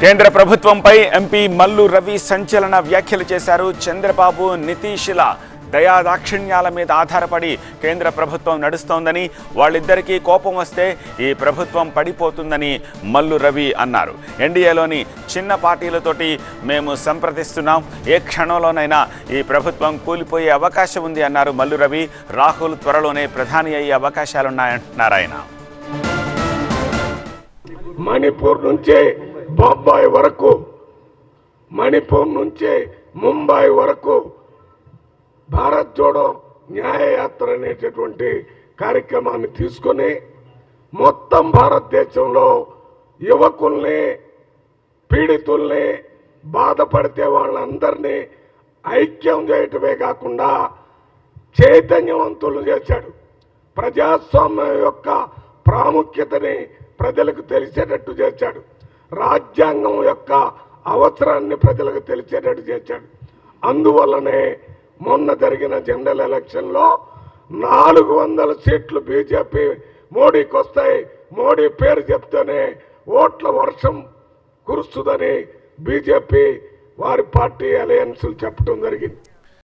కేంద్ర ప్రభుత్వంపై ఎంపీ మల్లు రవి సంచలన వ్యాఖ్యలు చేశారు చంద్రబాబు నితీష్ల దయాదాక్షిణ్యాల మీద ఆధారపడి కేంద్ర ప్రభుత్వం నడుస్తోందని వాళ్ళిద్దరికీ కోపం వస్తే ఈ ప్రభుత్వం పడిపోతుందని మల్లు రవి అన్నారు. ఎన్డీఏలోని చిన్న పార్టీలతోటి మేము సంప్రదిస్తున్నాం. ఏ క్షణంలోనైనా ఈ ప్రభుత్వం కూలిపోయే అవకాశం ఉంది అన్నారు మల్లు రవి. రాహుల్ త్వరలోనే ప్రధాని అయ్యే అవకాశాలున్నాయంటున్నారు ఆయన. మణిపూర్ నుంచి బొంబాయి వరకు మణిపూర్ నుంచి ముంబై వరకు భారత్ జోడో న్యాయయాత్ర అనేటటువంటి కార్యక్రమాన్ని తీసుకొని మొత్తం భారతదేశంలో యువకుల్ని పీడితుల్ని బాధపడితే వాళ్ళందరినీ ఐక్యం చేయటమే కాకుండా చైతన్యవంతులు చేశాడు. ప్రజాస్వామ్యం యొక్క ప్రాముఖ్యతని ప్రజలకు తెలిసేటట్టు చేశాడు. రాజ్యాంగం యొక్క అవసరాన్ని ప్రజలకు తెలిసేటట్టు చేశాడు. అందువల్లనే మొన్న జరిగిన జనరల్ ఎలక్షన్లో నాలుగు వందల సీట్లు బీజేపీ మోడీకి వస్తాయి. మోడీ పేరు చెప్తేనే ఓట్ల వర్షం కురుస్తుందని బీజేపీ వారి పార్టీ అలయన్స్లు చెప్పడం జరిగింది.